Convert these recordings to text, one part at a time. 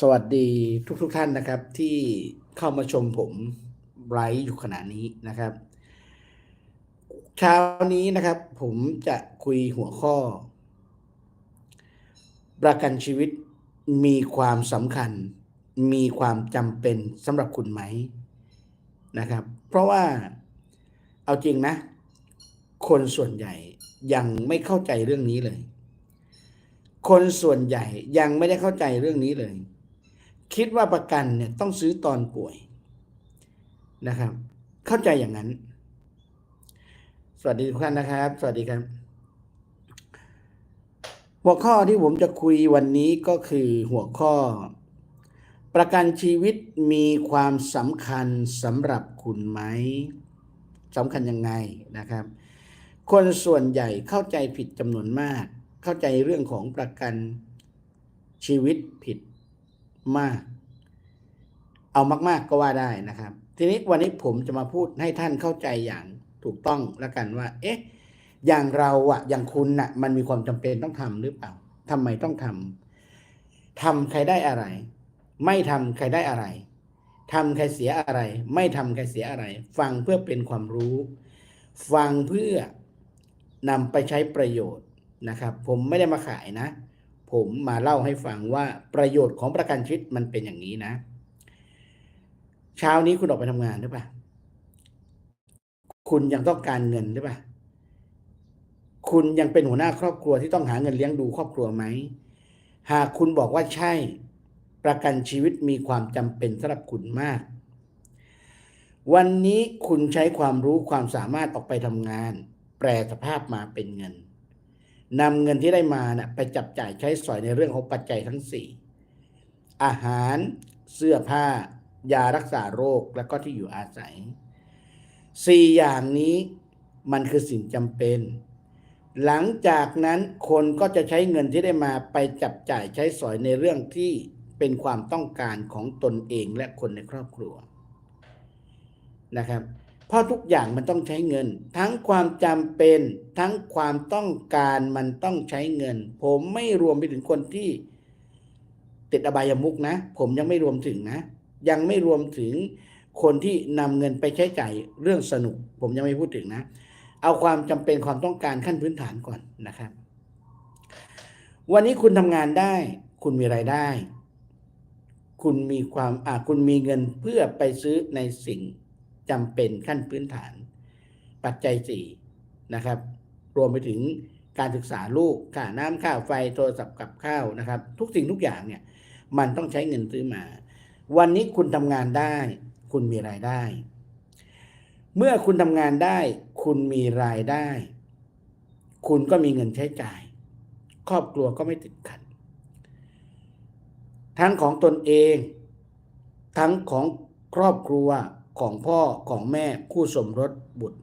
สวัสดีทุกๆทท่านนะครับ ที่เข้ามาชมผมไลฟ์อยู่ขณะนี้นะครับ เช้านี้นะครับ ผมจะคุยหัวข้อ ประกันชีวิตมีความสำคัญ มีความจำเป็นสำหรับคุณไหมนะครับ เพราะว่าเอาจริงนะ คนส่วนใหญ่ยังไม่เข้าใจเรื่องนี้เลย คนส่วนใหญ่ยังไม่ได้เข้าใจเรื่องนี้เลย คิดว่าประกันเนี่ยต้องซื้อตอนป่วยนะครับ เข้าใจอย่างนั้น สวัสดีทุกท่านนะครับ สวัสดีครับ หัวข้อที่ผมจะคุยวันนี้ก็คือหัวข้อ ประกันชีวิตมีความสำคัญสำหรับคุณไหมสำคัญยังไงนะครับ คนส่วนใหญ่เข้าใจผิดจำนวนมาก เข้าใจเรื่องของประกันชีวิตผิด มาก เอามาก ๆก็ว่าได้นะครับ ทีนี้วันนี้ผมจะมาพูดให้ท่านเข้าใจอย่างถูกต้องแล้วกันว่า เอ๊ะ อย่างเราอะอย่างคุณน่ะ มันมีความจำเป็นต้องทำหรือเปล่าทำไมต้องทำทำใครได้อะไร ไม่ทำใครได้อะไรทำใครเสียอะไร ไม่ทำใครเสียอะไร ฟังเพื่อเป็นความรู้ ฟังเพื่อนำไปใช้ประโยชน์นะครับ ผมไม่ได้มาขายนะ ผมมาเล่าให้ฟังว่าประโยชน์ของประกันชีวิตมันเป็นอย่างนี้นะ เช้านี้คุณออกไปทำงานหรือเปล่าคุณยังต้องการเงินหรือเปล่าคุณยังเป็นหัวหน้าครอบครัวที่ต้องหาเงินเลี้ยงดูครอบครัวไหม หากคุณบอกว่าใช่ ประกันชีวิตมีความจำเป็นสำหรับคุณมาก วันนี้คุณใช้ความรู้ความสามารถออกไปทำงาน แปลสภาพมาเป็นเงิน นำเงินที่ได้มานะ่ะไปจับจ่ายใช้สอยในเรื่องของปัจจัยทั้งสี่อาหารเสื้อผ้า ยารักษาโรคและก็ที่อยู่อาศัยสี่อย่างนี้มันคือสิ่งจำเป็น หลังจากนั้นคนก็จะใช้เงินที่ได้มาไปจับจ่ายใช้สอยในเรื่องที่เป็นความต้องการของตนเองและคนในครอบครัวนะครับ เพราะทุกอย่างมันต้องใช้เงิน ทั้งความจำเป็น ทั้งความต้องการมันต้องใช้เงิน ผมไม่รวมไปถึงคนที่ ติดอบายมุกนะ ผมยังไม่รวมถึงนะ ยังไม่รวมถึงคนที่นำเงินไปใช้จ่ายเรื่องสนุก ผมยังไม่พูดถึงนะ เอาความจำเป็นความต้องการขั้นพื้นฐานก่อนนะครับ วันนี้คุณทำงานได้ คุณมีไรายได้ คุณมีความอ่าคุณมีเงินเพื่อไปซื้อในสิ่ง จำเป็นขั้นพื้นฐาน ปัจจัยสี่นะครับ รวมไปถึงการศึกษาลูกค่าน้ำค่าไฟโทรศัพท์กับข้าวนะครับ ทุกสิ่งทุกอย่างเนี่ย มันต้องใช้เงินซื้อมา วันนี้คุณทำงานได้ คุณมีรายได้ เมื่อคุณทำงานได้ คุณมีรายได้ คุณก็มีเงินใช้จ่าย ครอบครัวก็ไม่ติดขัดทั้งของตนเอง ทั้งของครอบครัว ของพ่อของแม่คู่สมรสบุตร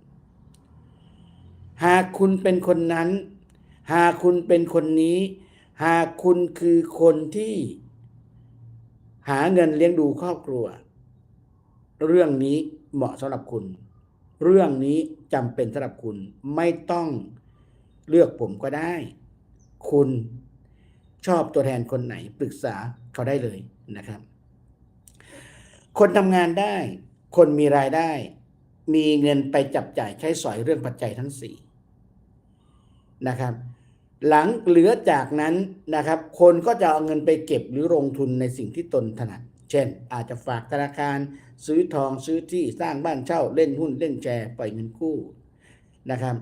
หากคุณเป็นคนนั้น หากคุณเป็นคนนี้ หากคุณคือคนที่หาเงินเลี้ยงดูครอบครัว เรื่องนี้เหมาะสำหรับคุณ เรื่องนี้จำเป็นสำหรับคุณไม่ต้องเลือกผมก็ได้ คุณชอบตัวแทนคนไหนปรึกษาเขาได้เลยนะครับ คนทำงานได้ คนมีรายได้ มีเงินไปจับจ่ายใช้สอยเรื่องปัจจัยทั้งสี่นะครับ หลังเหลือจากนั้นนะครับ คนก็จะเอาเงินไปเก็บหรือลงทุนในสิ่งที่ตนถนัด เช่น อาจจะฝากธนาคาร ซื้อทองซื้อที่สร้างบ้านเช่าเล่นหุ้นเล่นแชร์ปล่อยเงินกู้นะครับ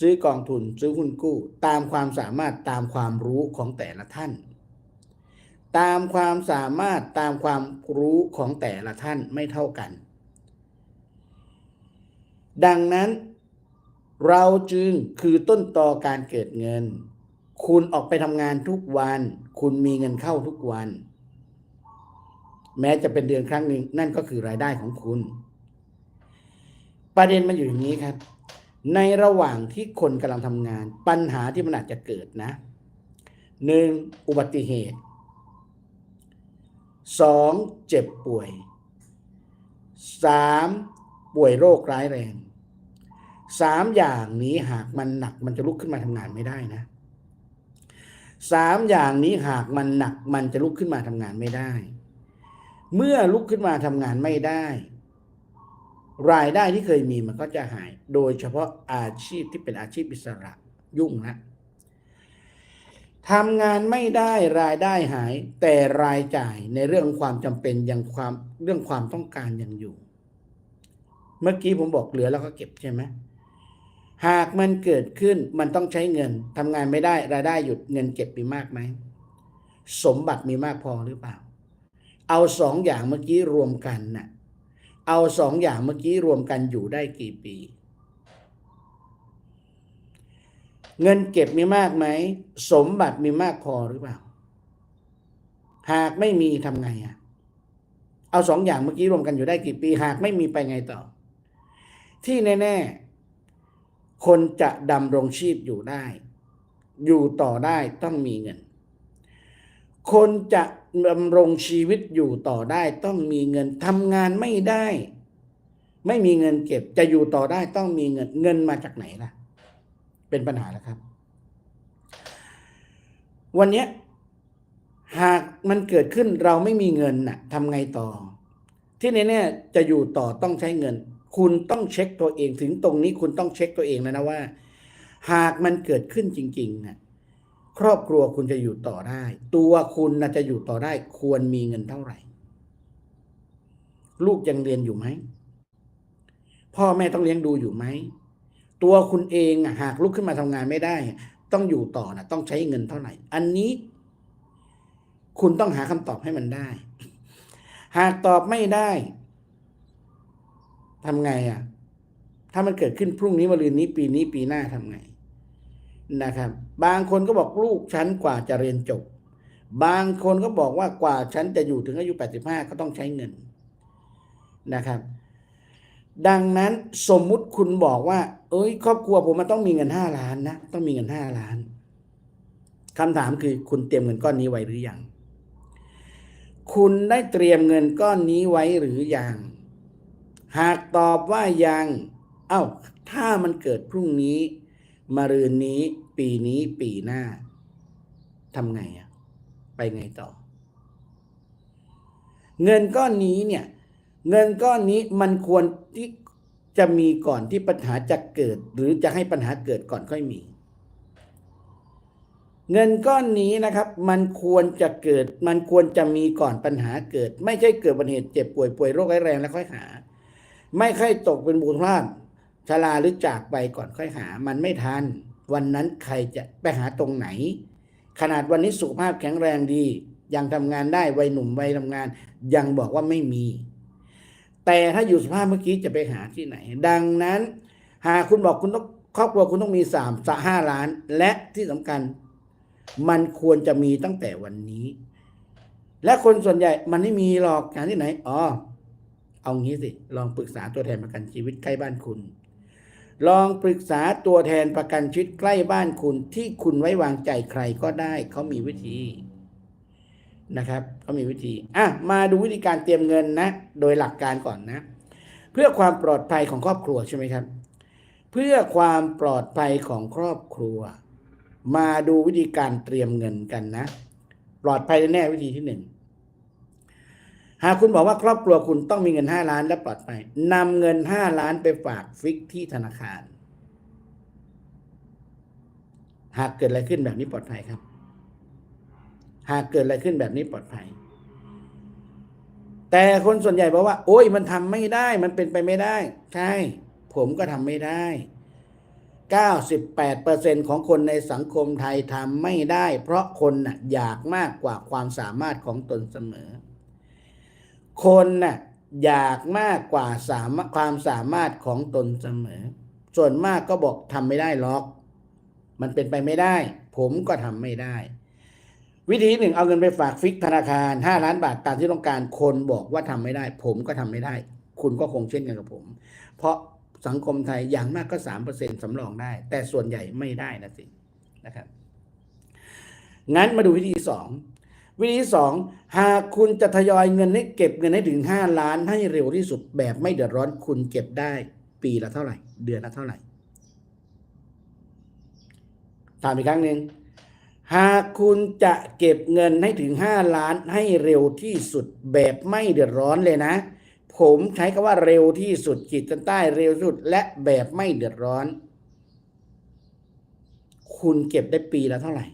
ซื้อกองทุนซื้อหุ้นกู้ ตามความสามารถตามความรู้ของแต่ละท่าน ตามความสามารถตามความรู้ของแต่ละท่านไม่เท่ากัน ดังนั้น เราจึงคือต้นตอการเกิดเงิน คุณออกไปทำงานทุกวัน คุณมีเงินเข้าทุกวัน แม้จะเป็นเดือนครั้งหนึ่งนั่นก็คือรายได้ของคุณ ประเด็นมันอยู่อย่างนี้ครับ ในระหว่างที่คนกำลังทำงาน ปัญหาที่มันอาจจะเกิดนะหนึ่งอุบัติเหตุสองเจ็บป่วยสามป่วยโรคร้ายแรง สามอย่างนี้หากมันหนักมันจะลุกขึ้นมาทำงานไม่ได้นะสามอย่างนี้หากมันหนักมันจะลุกขึ้นมาทำงานไม่ได้ เมื่อลุกขึ้นมาทำงานไม่ได้ รายได้ที่เคยมีมันก็จะหาย โดยเฉพาะอาชีพที่เป็นอาชีพอิสระยุ่งนะทำงานไม่ได้รายได้หาย แต่รายจ่ายในเรื่องของความจำเป็นยังความเรื่องความต้องการยังอยู่ เมื่อกี้ผมบอกเหลือแล้วก็เก็บใช่ไหม หากมันเกิดขึ้นมันต้องใช้เงินทำงานไม่ได้รายได้หยุดเงินเก็บมีมากไหม สมบัติมีมากพอหรือเปล่า เอาสองอย่างเมื่อกี้รวมกันน่ะเอาสองอย่างเมื่อกี้รวมกันอยู่ได้กี่ปี เงินเก็บมีมากไหม สมบัติมีมากพอหรือเปล่า หากไม่มีทำไงอะเอาสองอย่างเมื่อกี้รวมกันอยู่ได้กี่ปี หากไม่มีไปไงต่อ ที่แน่ ๆ คนจะดำรงชีพอยู่ได้ อยู่ต่อได้ต้องมีเงิน คนจะดำรงชีวิตอยู่ต่อได้ต้องมีเงินทำงานไม่ได้ ไม่มีเงินเก็บ จะอยู่ต่อได้ต้องมีเงินเงินมาจากไหนล่ะ เป็นปัญหาแล้วครับ วันนี้หากมันเกิดขึ้นเราไม่มีเงินน่ะทำไงต่อ ที่แน่ๆจะอยู่ต่อต้องใช้เงิน คุณต้องเช็คตัวเองถึงตรงนี้คุณต้องเช็คตัวเองแล้วนะว่า หากมันเกิดขึ้นจริงๆนะครอบครัวคุณจะอยู่ต่อได้ ตัวคุณนะจะอยู่ต่อได้ ควรมีเงินเท่าไหร่ ลูกยังเรียนอยู่ไหมพ่อแม่ต้องเลี้ยงดูอยู่ไหมตัวคุณเองหากลุกขึ้นมาทำงานไม่ได้ ต้องอยู่ต่อนะต้องใช้เงินเท่าไหร่ อันนี้ คุณต้องหาคำตอบให้มันได้ หากตอบไม่ได้ ทำไงอะ ถ้ามันเกิดขึ้นพรุ่งนี้มะรืนนี้ปีนี้ปีหน้าทำไงนะครับ บางคนก็บอกลูกฉันกว่าจะเรียนจบ บางคนก็บอกว่ากว่าฉันจะอยู่ถึงอายุ 85 ก็ต้องใช้เงินนะครับ ดังนั้นสมมุติคุณบอกว่า เอ้ย ครอบครัวผมมันต้องมีเงินห้าล้านนะต้องมีเงินห้าล้านคำถามคือคุณเตรียมเงินก้อนนี้ไว้หรือยัง คุณได้เตรียมเงินก้อนนี้ไว้หรือยัง หากตอบว่ายัง เอ้า ถ้ามันเกิดพรุ่งนี้ มารืนนี้ ปีนี้ปีหน้าทำไงอะไปไงต่อ เงินก้อนนี้เนี่ย เงินก้อนนี้มันควรที่จะมีก่อนที่ปัญหาจะเกิด หรือจะให้ปัญหาเกิดก่อนค่อยมี เงินก้อนนี้นะครับ มันควรจะเกิด มันควรจะมีก่อนปัญหาเกิด ไม่ใช่เกิดอุบัติเหตุเจ็บป่วยป่วยโรคร้ายแรงแล้วค่อยหา ไม่ค่อยตกเป็นบุญพลาดชราหรือจากไปก่อนค่อยหา มันไม่ทัน วันนั้นใครจะไปหาตรงไหน ขนาดวันนี้สุขภาพแข็งแรงดี ยังทำงานได้วัยหนุ่มวัยทำงาน ยังบอกว่าไม่มี แต่ถ้าอยู่สภาพเมื่อกี้จะไปหาที่ไหน ดังนั้น หากคุณบอกคุณต้องครอบครัวคุณต้องมีสามสห้าล้าน และที่สำคัญ มันควรจะมีตั้งแต่วันนี้ และคนส่วนใหญ่มันไม่มีหรอกหาที่ไหนอ๋อ เอางี้สิ ลองปรึกษาตัวแทนประกันชีวิตใกล้บ้านคุณ ลองปรึกษาตัวแทนประกันชีวิตใกล้บ้านคุณ ที่คุณไว้วางใจใครก็ได้ เขามีวิธีนะครับเขามีวิธีอะมาดูวิธีการเตรียมเงินนะ โดยหลักการก่อนนะ เพื่อความปลอดภัยของครอบครัวใช่ไหมครับ เพื่อความปลอดภัยของครอบครัว มาดูวิธีการเตรียมเงินกันนะ ปลอดภัยแน่วิธีที่หนึ่ง หากคุณบอกว่าครอบครัวคุณต้องมีเงินห้าล้านและปลอดภัยนำเงินห้าล้านไปฝากฟิกที่ธนาคาร หากเกิดอะไรขึ้นแบบนี้ปลอดภัยครับ หากเกิดอะไรขึ้นแบบนี้ปลอดภัย แต่คนส่วนใหญ่บอกว่า โอ้ยมันทำไม่ได้ มันเป็นไปไม่ได้ ใช่ ผมก็ทำไม่ได้ 98%ของคนในสังคมไทยทำไม่ได้ เพราะคนน่ะอยากมากกว่าความสามารถของตนเสมอ คนน่ะอยากมากกว่าสามความสามารถของตนเสมอ ส่วนมากก็บอกทำไม่ได้หรอก มันเป็นไปไม่ได้ ผมก็ทำไม่ได้ วิธีหนึ่งเอาเงินไปฝากฟิกธนาคาร5ล้านบาทตามที่ต้องการคนบอกว่าทำไม่ได้ ผมก็ทำไม่ได้ คุณก็คงเช่นกันกับผม เพราะสังคมไทยอย่างมากก็สามเปอร์เซ็นสำรองได้ แต่ส่วนใหญ่ไม่ได้นะสินะครับงั้นมาดูวิธีสอง วิธีสองหากคุณจะทยอยเงินให้เก็บเงินให้ถึงห้าล้านให้เร็วที่สุดแบบไม่เดือดร้อนคุณเก็บได้ปีละเท่าไหร่ เดือนละเท่าไหร่ถามอีกครั้งหนึ่งหากคุณจะเก็บเงินให้ถึง 5 ล้านให้เร็วที่สุดแบบไม่เดือดร้อนเลยนะ ผมใช้คำว่าเร็วที่สุดขีดเส้นใต้เร็วที่สุด และแบบไม่เดือดร้อน คุณเก็บได้ปีละเท่าไหร่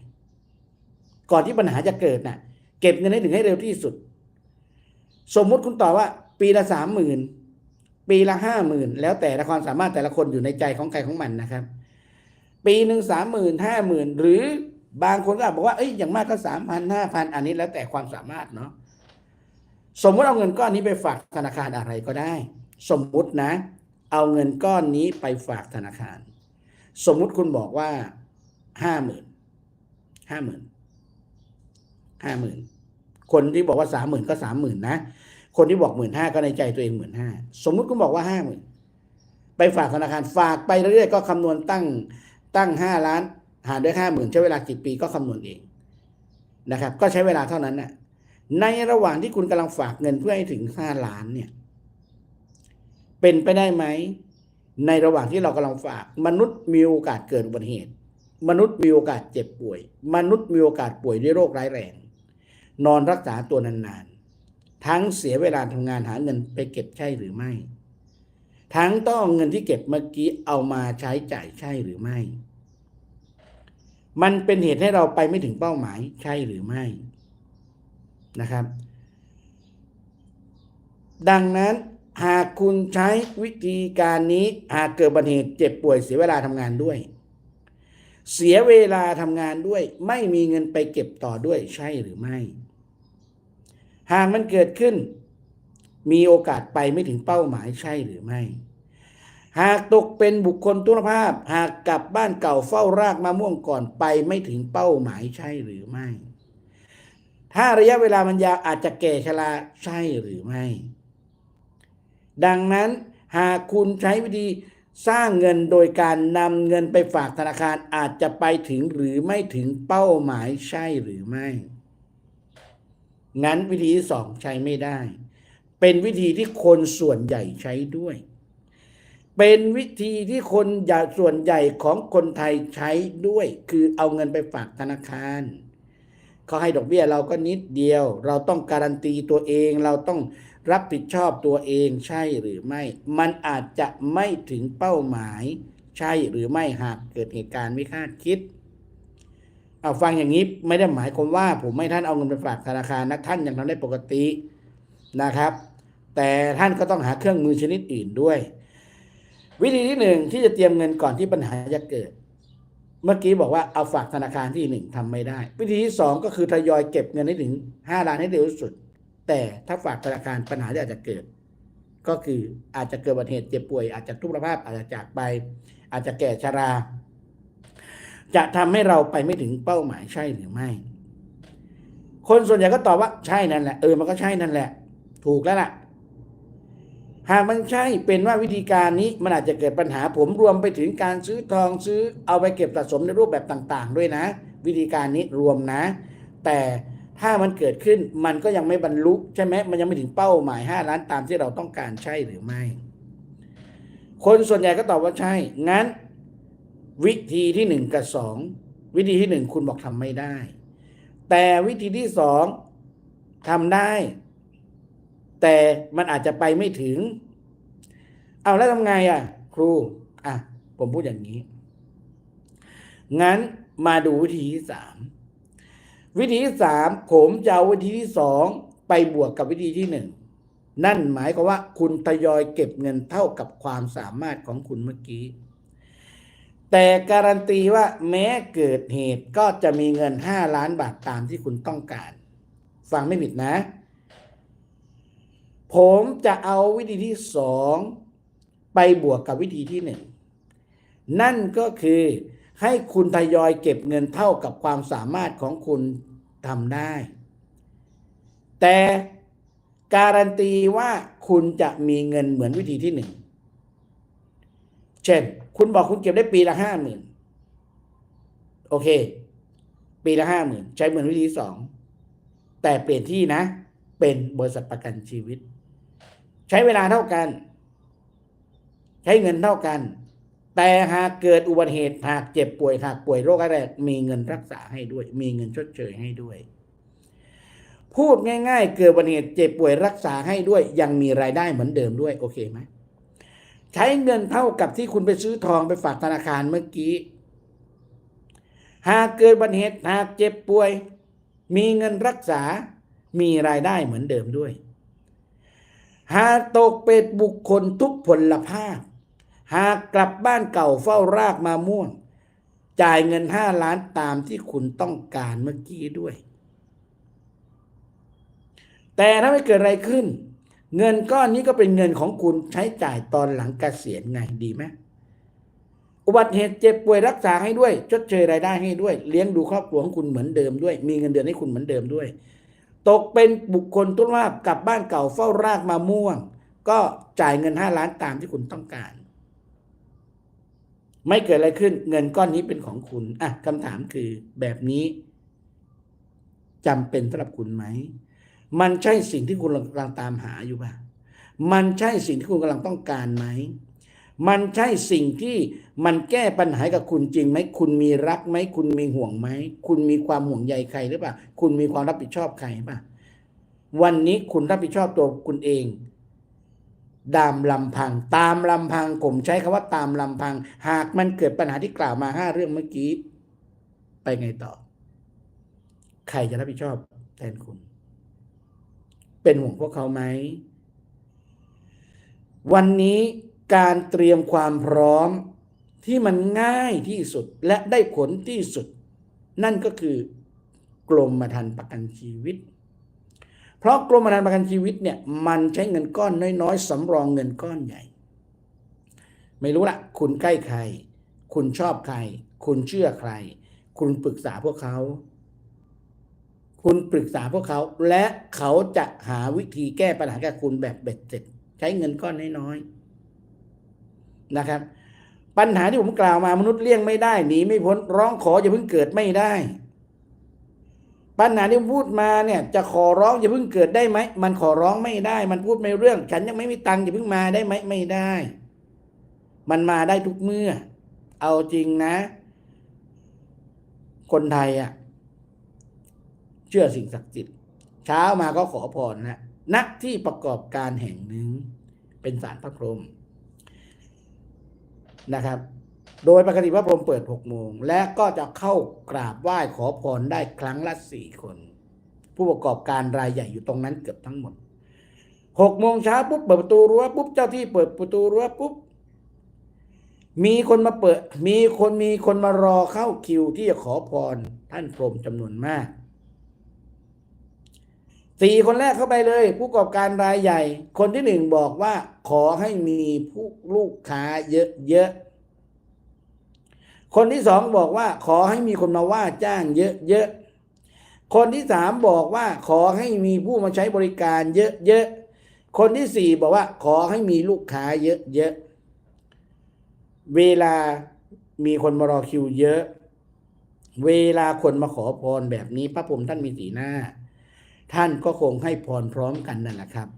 ก่อนที่ปัญหาจะเกิดน่ะ ก็บเงินให้ถึงให้เร็วที่สุด สมมุติคุณตอบว่า ปีละสามหมื่นปีละห้าหมื่นแล้วแต่ละความสามารถแต่ละคนอยู่ในใจของใครของมันนะครับ ปีหนึ่งสามหมื่นห้าหมื่นหรือบางคนก็บอกว่าเอ้ยอย่างมากก็สามพันห้าพันอันนี้แล้วแต่ความสามารถเนาะสมมติเอาเงินก้อนนี้ไปฝากธนาคารอะไรก็ได้ สมมุตินะ เอาเงินก้อนนี้ไปฝากธนาคาร สมมุติคุณบอกว่าห้าหมื่นห้าหมื่นห้าหมื่น คนที่บอกว่าสามหมื่นก็สามหมื่นนะ คนที่บอกหมื่นห้าก็ในใจตัวเองหมื่นห้าสมมุติคุณบอกว่าห้าหมื่นไปฝากธนาคารฝากไปเรื่อยๆก็คำนวณตั้งตั้งห้าล้าน หารด้วยห้าหมื่นใช้เวลากี่ปีก็คำนวณเองนะครับ ก็ใช้เวลาเท่านั้นน่ะในระหว่างที่คุณกำลังฝากเงินเพื่อให้ถึงห้าล้านเนี่ย เป็นไปได้ไหม ในระหว่างที่เรากำลังฝาก มนุษย์มีโอกาสเกิดอุบัติเหตุ มนุษย์มีโอกาสเจ็บป่วย มนุษย์มีโอกาสป่วยด้วยโรคร้ายแรง นอนรักษาตัวนานๆ ทั้งเสียเวลาทำงานหาเงินไปเก็บใช่หรือไม่ ทั้งต้องเงินที่เก็บเมื่อกี้เอามาใช้จ่ายใช่หรือไม่ มันเป็นเหตุให้เราไปไม่ถึงเป้าหมายใช่หรือไม่นะครับ ดังนั้นหากคุณใช้วิธีการนี้หากเกิดบัติเหตุเจ็บป่วยเสียเวลาทำงานด้วย เสียเวลาทำงานด้วย ไม่มีเงินไปเก็บต่อด้วยใช่หรือไม่ หากมันเกิดขึ้น มีโอกาสไปไม่ถึงเป้าหมายใช่หรือไม่ หากตกเป็นบุคคลทุนภาพ หากกลับบ้านเก่าเฝ้ารากมะม่วงก่อนไปไม่ถึงเป้าหมายใช่หรือไม่ ถ้าระยะเวลามันยาวอาจจะแก่ชราใช่หรือไม่ ดังนั้นหากคุณใช้วิธี สร้างเงินโดยการนำเงินไปฝากธนาคารอาจจะไปถึงหรือไม่ถึงเป้าหมายใช่หรือไม่ งั้นวิธีที่สองใช้ไม่ได้ เป็นวิธีที่คนส่วนใหญ่ใช้ด้วย เป็นวิธีที่คนส่วนใหญ่ของคนไทยใช้ด้วย คือเอาเงินไปฝากธนาคารเขาให้ดอกเบี้ยเราก็นิดเดียว เราต้องการันตีตัวเองเราต้อง รับผิดชอบตัวเองใช่หรือไม่ มันอาจจะไม่ถึงเป้าหมาย ใช่หรือไม่หากเกิดเหตุการณ์ไม่คาดคิดเอาฟังอย่างนี้ไม่ได้หมายความว่าผมไม่ท่านเอาเงินไปฝากธนาคารนะท่านยังทำได้ปกตินะครับ แต่ท่านก็ต้องหาเครื่องมือชนิดอื่นด้วย วิธีที่หนึ่งที่จะเตรียมเงินก่อนที่ปัญหาจะเกิด เมื่อกี้บอกว่าเอาฝากธนาคารที่หนึ่งทำไม่ได้ วิธีที่สองก็คือทยอยเก็บเงินให้ถึงห้าล้านให้เร็วที่สุด แต่ถ้าฝากธนาคารปัญหาที่อาจจะเกิด ก็คืออาจจะเกิดอุบัติเหตุเจ็บป่วย อาจจะทุพพลภาพอาจจะจากไป อาจจะแก่ชรา จะทำให้เราไปไม่ถึงเป้าหมายใช่หรือไม่ คนส่วนใหญ่ก็ตอบว่าใช่นั่นแหละเออมันก็ใช่นั่นแหละ ถูกแล้วล่ะ หากมันใช่เป็นว่าวิธีการนี้มันอาจจะเกิดปัญหาผมรวมไปถึงการซื้อทองซื้อเอาไปเก็บสะสมในรูปแบบต่าง ๆ ด้วยนะ วิธีการนี้รวมนะ แต่ ถ้ามันเกิดขึ้นมันก็ยังไม่บรรลุใช่ไหมมันยังไม่ถึงเป้าหมาย 5 ล้านตามที่เราต้องการใช่หรือไม่ คนส่วนใหญ่ก็ตอบว่าใช่ งั้น วิธีที่หนึ่งกับสองวิธีที่หนึ่งคุณบอกทำไม่ได้ แต่วิธีที่สองทำได้ แต่มันอาจจะไปไม่ถึง เอาแล้วทำไงอะ ครู อะ ผมพูดอย่างนี้ งั้นมาดูวิธีที่สาม วิธีที่สามผมจะเอาวิธีที่สองไปบวกกับวิธีที่หนึ่งนั่นหมายความว่าคุณทยอยเก็บเงินเท่ากับความสามารถของคุณเมื่อกี้ แต่การันตีว่าแม้เกิดเหตุก็จะมีเงินห้าล้านบาทตามที่คุณต้องการ ฟังไม่ผิดนะ ผมจะเอาวิธีที่สองไปบวกกับวิธีที่หนึ่งนั่นก็คือ ให้คุณทยอยเก็บเงินเท่ากับความสามารถของคุณทำได้ แต่การันตีว่าคุณจะมีเงินเหมือนวิธีที่หนึ่ง เช่น คุณบอกคุณเก็บได้ปีละห้าหมื่นโอเค ปีละห้าหมื่นใช้เหมือนวิธีสองแต่เปลี่ยนที่นะ เป็นบริษัทประกันชีวิต ใช้เวลาเท่ากัน ใช้เงินเท่ากัน แต่หากเกิดอุบัติเหตุหากเจ็บป่วยหากป่วยโรคอะไรมีเงินรักษาให้ด้วย มีเงินชดเชยให้ด้วย พูดง่าย ๆ เกิดอุบัติเหตุเจ็บป่วยรักษาให้ด้วย ยังมีรายได้เหมือนเดิมด้วยโอเคไหมใช้เงินเท่ากับที่คุณไปซื้อทองไปฝากธนาคารเมื่อกี้ หากเกิดอุบัติเหตุหากเจ็บป่วย มีเงินรักษา มีรายได้เหมือนเดิมด้วย หากตกเป็นบุคคลทุกพลภาพ หากกลับบ้านเก่าเฝ้ารากมาม่วง จ่ายเงินห้าล้านตามที่คุณต้องการเมื่อกี้ด้วย แต่ถ้าไม่เกิดอะไรขึ้น เงินก้อนนี้ก็เป็นเงินของคุณใช้จ่ายตอนหลังเกษียณไงดีไหมอุบัติเหตุเจ็บป่วยรักษาให้ด้วย ชดเชยรายได้ให้ด้วย เลี้ยงดูครอบครัวของคุณเหมือนเดิมด้วย มีเงินเดือนให้คุณเหมือนเดิมด้วย ตกเป็นบุคคลต้นว่ากลับบ้านเก่าเฝ้ารากมาม่วง ก็จ่ายเงินห้าล้านตามที่คุณต้องการ ไม่เกิดอะไรขึ้นเงินก้อนนี้เป็นของคุณอะคำถามคือแบบนี้จำเป็นสำหรับคุณไหม มันใช่สิ่งที่คุณกำลังตามหาอยู่ป่ะ มันใช่สิ่งที่คุณกำลังต้องการไหม มันใช่สิ่งที่มันแก้ปัญหากับคุณจริงไหม คุณมีรักไหม คุณมีห่วงไหม คุณมีความห่วงใยใครหรือเปล่า คุณมีความรับผิดชอบใครป่ะ วันนี้คุณรับผิดชอบตัวคุณเอง ตามลำพัง ตามลำพังผมใช้คำว่าตามลำพัง หากมันเกิดปัญหาที่กล่าวมาห้าเรื่องเมื่อกี้ ไปไงต่อ ใครจะรับผิดชอบแทนคุณ เป็นห่วงพวกเขาไหม วันนี้การเตรียมความพร้อมที่มันง่ายที่สุดและได้ผลที่สุด นั่นก็คือกรมธรรม์ประกันชีวิต เพราะกรมธรรม์ประกันชีวิตเนี่ยมันใช้เงินก้อนน้อยๆสำรองเงินก้อนใหญ่ ไม่รู้ละคุณใกล้ใคร คุณชอบใคร คุณเชื่อใคร คุณปรึกษาพวกเขา คุณปรึกษาพวกเขา และเขาจะหาวิธีแก้ปัญหาแก่คุณแบบเบ็ดเสร็จ ใช้เงินก้อนน้อยๆนะครับ ปัญหาที่ผมกล่าวมามนุษย์เลี่ยงไม่ได้หนีไม่พ้นร้องขออย่าเพิ่งเกิดไม่ได้ ปัญหาที่ผมพูดมาเนี่ยจะขอร้องอย่าเพิ่งเกิดได้ไหมมันขอร้องไม่ได้ มันพูดไม่เรื่อง ฉันยังไม่มีตังค์อย่าเพิ่งมาได้ไหมไม่ได้ มันมาได้ทุกเมื่อ เอาจริงนะ คนไทยอะเชื่อสิ่งศักดิ์สิทธิ์เช้ามาก็ขอพรนะณที่ประกอบการแห่งหนึ่งเป็นศาลพระพรหมนะครับ โดยปกติพระพรหมเปิดหกโมงและก็จะเข้ากราบไหว้ขอพรได้ครั้งละสี่คน ผู้ประกอบการรายใหญ่อยู่ตรงนั้นเกือบทั้งหมดหกโมงเช้าปุ๊บเปิดประตูรั้วปุ๊บเจ้าที่เปิดประตูรั้วปุ๊บมีคนมาเปิด มีคนมีคนมารอเข้าคิวที่จะขอพรท่านพรหมจำนวนมากสี่คนแรกเข้าไปเลย ผู้ประกอบการรายใหญ่ คนที่หนึ่งบอกว่า ขอให้มีผู้ลูกค้าเยอะๆ คนที่สองบอกว่าขอให้มีคนมาว่าจ้างเยอะๆ คนที่สามบอกว่าขอให้มีผู้มาใช้บริการเยอะๆ คนที่สี่บอกว่าขอให้มีลูกค้าเยอะๆ เวลามีคนมารอคิวเยอะ เวลาคนมาขอพรแบบนี้พระพรหมท่านมีสีหน้า ท่านก็คงให้พรพร้อมกันนั่นแหละครับ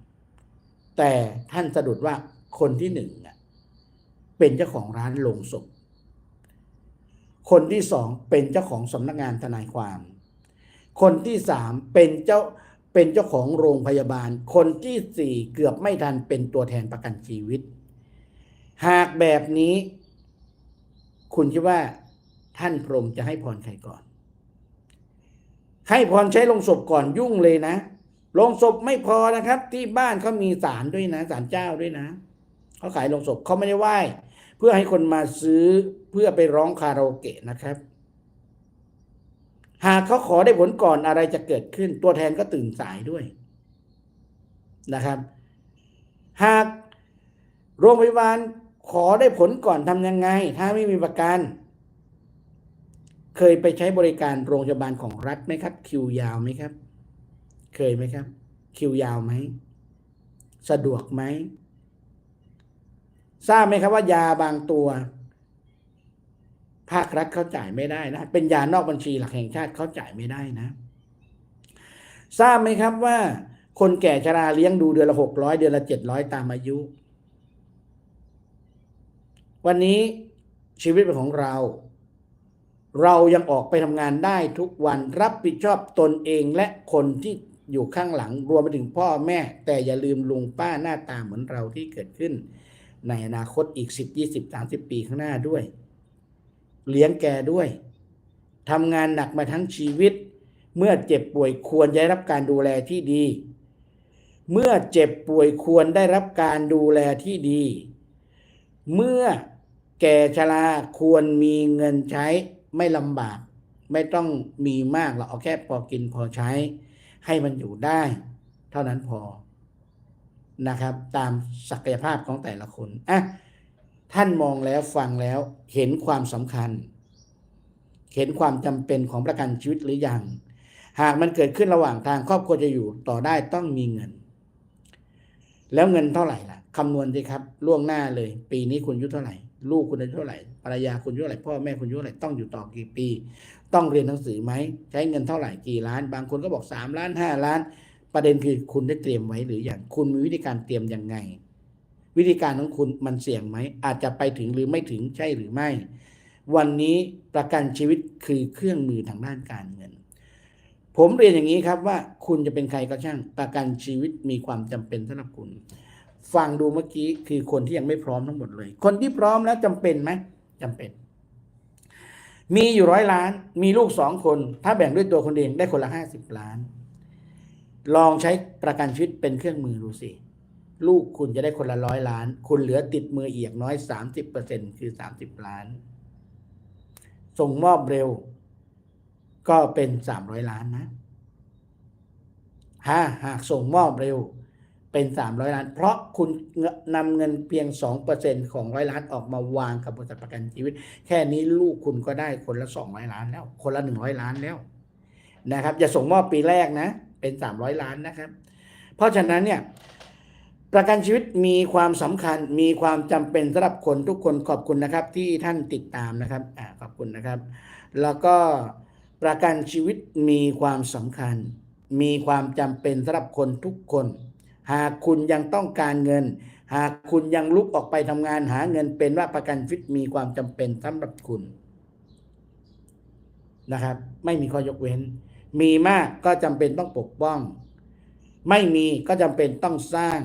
แต่ท่านสะดุดว่าคนที่หนึ่งเป็นเจ้าของร้านลงศพ คนที่สองเป็นเจ้าของสำนักงานทนายความ คนที่สามเป็นเจ้าเป็นเจ้าของโรงพยาบาล คนที่สี่เกือบไม่ทันเป็นตัวแทนประกันชีวิต หากแบบนี้ คุณคิดว่าท่านพรมจะให้พรใครก่อน ให้พรใช้ลงศพก่อนยุ่งเลยนะลงศพไม่พอนะครับ ที่บ้านเขามีศาลด้วยนะศาลเจ้าด้วยนะเขาขายลงศพเขาไม่ได้ไหว้ เพื่อให้คนมาซื้อเพื่อไปร้องคาราโอเกะนะครับ หากเขาขอได้ผลก่อนอะไรจะเกิดขึ้น ตัวแทนก็ตื่นสายด้วยนะครับ หากโรงพยาบาลขอได้ผลก่อนทำยังไง ถ้าไม่มีประกัน เคยไปใช้บริการโรงพยาบาลของรัฐไหมครับ คิวยาวไหมครับ เคยไหมครับ คิวยาวไหม สะดวกไหม ทราบไหมครับว่ายาบางตัว ภาครัฐเขาจ่ายไม่ได้นะ เป็นยานอกบัญชีหลักแห่งชาติเขาจ่ายไม่ได้นะ ทราบไหมครับว่า คนแก่ชราเลี้ยงดูเดือนละหกร้อยเดือนละเจ็ดร้อยตามอายุ วันนี้ชีวิตเป็นของเรา เรายังออกไปทำงานได้ทุกวันรับผิดชอบตนเองและคนที่อยู่ข้างหลังรวมไปถึงพ่อแม่ แต่อย่าลืมลุงป้าหน้าตาเหมือนเราที่เกิดขึ้น ในอนาคตอีก10 20 30ปีข้างหน้าด้วย เลี้ยงแกด้วยทำงานหนักมาทั้งชีวิต เมื่อเจ็บป่วยควรได้รับการดูแลที่ดี เมื่อเจ็บป่วยควรได้รับการดูแลที่ดี เมื่อแก่ชราควรมีเงินใช้ไม่ลำบาก ไม่ต้องมีมากเราเอาแค่พอกินพอใช้ ให้มันอยู่ได้ เท่านั้นพอ นะครับ ตามศักยภาพของแต่ละคนอะท่านมองแล้วฟังแล้วเห็นความสำคัญ เห็นความจำเป็นของประกันชีวิตหรือยัง หากมันเกิดขึ้นระหว่างทางครอบครัวจะอยู่ต่อได้ต้องมีเงิน แล้วเงินเท่าไหร่ล่ะคำนวณสิครับ ล่วงหน้าเลย ปีนี้คุณอายุเท่าไหร่ ลูกคุณอายุเท่าไหร่ภรรยาคุณอายุเท่าไหร่พ่อแม่คุณอายุเท่าไหร่ต้องอยู่ต่อกี่ปี ต้องเรียนหนังสือไหมใช้เงินเท่าไหร่กี่ล้าน บางคนก็บอกสามล้านห้าล้าน ประเด็นคือคุณได้เตรียมไว้หรืออย่างคุณมีวิธีการเตรียมยังไง วิธีการของคุณมันเสี่ยงไหม อาจจะไปถึงหรือไม่ถึงใช่หรือไม่ วันนี้ประกันชีวิตคือเครื่องมือทางด้านการเงิน ผมเรียนอย่างนี้ครับว่าคุณจะเป็นใครก็ช่าง ประกันชีวิตมีความจำเป็นสำหรับคุณฟังดูเมื่อกี้คือคนที่ยังไม่พร้อมทั้งหมดเลย คนที่พร้อมแล้วจำเป็นไหมจำเป็น มีอยู่ร้อยล้าน มีลูกสองคน ถ้าแบ่งด้วยตัวคนเองได้คนละห้าสิบล้าน ลองใช้ประกันชีวิตเป็นเครื่องมือดูสิ ลูกคุณจะได้คนละร้อยล้าน คุณเหลือติดมืออีกน้อยสามสิบเปอร์เซ็นคือสามสิบล้าน ส่งมอบเร็ว ก็เป็นสามร้อยล้านนะฮะหากส่งมอบเร็วเป็นสามร้อยล้าน เพราะคุณนำเงินเพียงสองเปอร์เซ็นของร้อยล้านออกมาวางกับบริษัทประกันชีวิต แค่นี้ลูกคุณก็ได้คนละสองร้อยล้านแล้ว คนละหนึ่งร้อยล้านแล้วนะครับ อย่าส่งมอบปีแรกนะ เป็นสามร้อยล้านนะครับ เพราะฉะนั้นเนี่ยประกันชีวิตมีความสำคัญมีความจำเป็นสำหรับคนทุกคนขอบคุณนะครับ ที่ท่านติดตามนะครับอขอบคุณนะครับ แล้วก็ประกันชีวิตมีความสำคัญ มีความจำเป็นสำหรับคนทุกคน หากคุณยังต้องการเงิน หากคุณยังลุกออกไปทำงานหาเงินเป็นว่าประกันชีวิตมีความจำเป็นสำหรับคุณนะครับ ไม่มีข้อยกเว้น มีมากก็จำเป็นต้องปกป้อง ไม่มีก็จำเป็นต้องสร้าง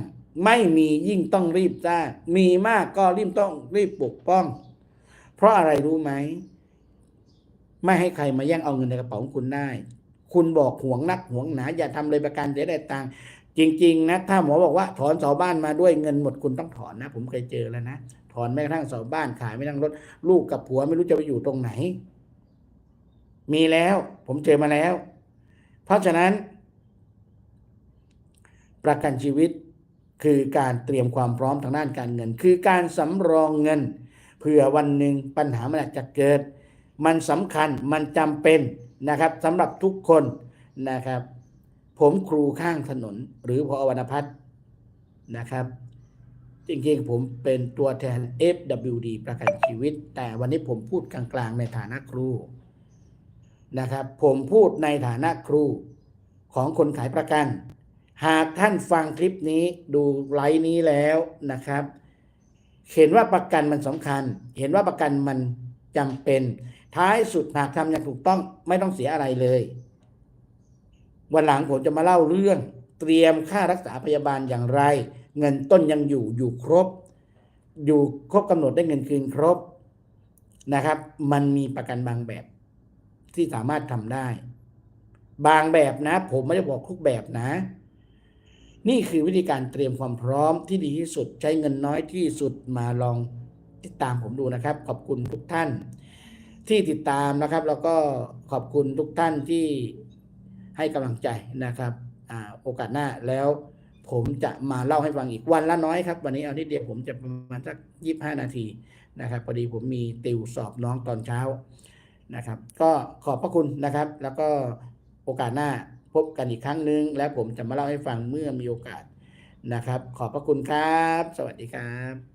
ไม่มียิ่งต้องรีบสร้าง มีมากก็รีบต้องรีบปกป้อง เพราะอะไรรู้ไหม ไม่ให้ใครมาแย่งเอาเงินในกระเป๋าของคุณได้ คุณบอกห่วงนักห่วงหนาอย่าทำเลยประกันเสียได้ตังค์จริง ๆ นะ ถ้าหมอบอกว่าถอนเสาบ้านมาด้วยเงินหมดคุณต้องถอนนะ ผมเคยเจอแล้วนะ ถอนแม้กระทั่งเสาบ้านขายไม่ทั้งรถ ลูกกับผัวไม่รู้จะไปอยู่ตรงไหน มีแล้ว ผมเจอมาแล้ว ราะฉะนั้น ประกันชีวิตคือการเตรียมความพร้อมทางด้านการเงิน คือการสำรองเงินเผื่อวันหนึ่งปัญหามันอาจจะเกิด มันสำคัญมันจำเป็นนะครับสำหรับทุกคนนะครับ ผมครูข้างถนนหรือพอวรรณพัฒน์นะครับ จริงๆผมเป็นตัวแทน FWD ประกันชีวิต แต่วันนี้ผมพูดกลางๆในฐานะครู นะครับ ผมพูดในฐานะครูของคนขายประกัน หากท่านฟังคลิปนี้ดูไลฟ์นี้แล้วนะครับ เห็นว่าประกันมันสำคัญ เห็นว่าประกันมันจำเป็น ท้ายสุดหากทำอย่างถูกต้องไม่ต้องเสียอะไรเลย วันหลังผมจะมาเล่าเรื่อง เตรียมค่ารักษาพยาบาลอย่างไร เงินต้นยังอยู่อยู่ครบ อยู่ครบกำหนดได้เงินคืนครบนะครับ มันมีประกันบางแบบ ที่สามารถทำได้ บางแบบนะ ผมไม่ได้บอกทุกแบบนะ นี่คือวิธีการเตรียมความพร้อมที่ดีที่สุดใช้เงินน้อยที่สุดมาลองติดตามผมดูนะครับ ขอบคุณทุกท่าน ที่ติดตามนะครับ แล้วก็ขอบคุณทุกท่านที่ให้กำลังใจนะครับอโอกาสหน้าแล้วผมจะมาเล่าให้ฟังอีกวันละน้อยครับ วันนี้เอาที่เดียวผมจะประมาณสักยี่ห้านาทีนะครับพอดีผมมีติวสอบน้องตอนเช้า นะครับ ก็ขอบพระคุณนะครับ แล้วก็โอกาสหน้าพบกันอีกครั้งหนึ่งและผมจะมาเล่าให้ฟังเมื่อมีโอกาสนะครับ ขอบพระคุณครับ สวัสดีครับ